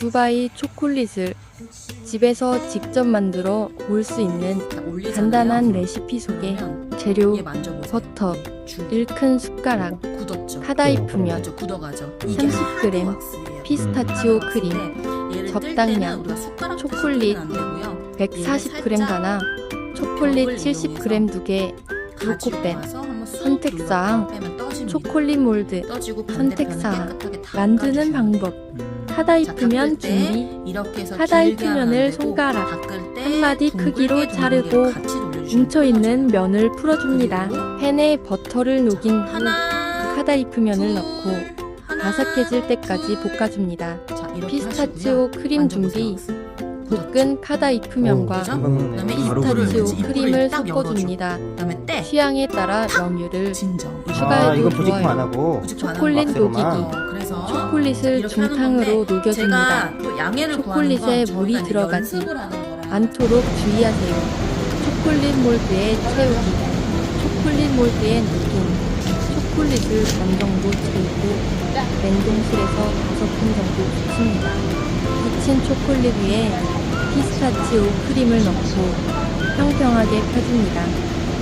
두바이 초콜릿을 집에서 직접 만들어 볼 수 있는. 간단한 레시피 속에 재료. 버터, 줄 1큰 숟가락. 카다이프면, 맞죠, 굳어가죠. 30g, 왁스예요. 피스타치오 크림, 적당량, 초콜릿, 안 되고요. 140g 가나, 초콜릿 70g 두 개, 요코벤, 선택사항, 초콜릿 몰드, 선택사항, 만드는 방법, 닦을 때 준비, 이렇게 해서 카다이프 길게 하면 면을 안 되고 손가락 닦을 때한 마디 둥글게 크기로 자르고 뭉쳐있는 면을 풀어줍니다. 팬에 버터를 녹인 후 하나 카다이프 면을 둘, 넣고 하나, 바삭해질 때까지 볶아줍니다. 피스타치오. 크림. 준비, 볶은 카다이프 면과 피스타치오 크림을 딱 섞어줍니다. 그다음에 때 취향에 따라 명유를 진정 추가해도 아, 좋아요. 초콜릿. 녹이기, 어, 초콜릿을 중탕으로 녹여줍니다. 초콜릿에 물이 들어가지 않도록 주의하세요. 초콜릿 몰드에 채우기, 초콜릿 몰드에 녹인 초콜릿을 반 정도 채우고 냉동실에서 5분 정도 굳힙니다. 굳힌 초콜릿 위에 피스타치오 크림을 넣고 평평하게 펴줍니다.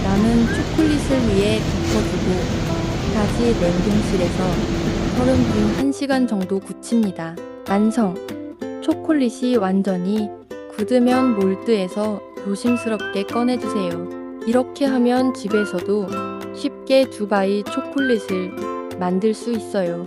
남은 초콜릿을 위에 덮어주고 다시 냉동실에서 30분 1시간 정도 굳힙니다. 완성! 초콜릿이 완전히 굳으면 몰드에서 조심스럽게 꺼내주세요. 이렇게 하면 집에서도 쉽게 두바이 초콜릿을 만들 수 있어요.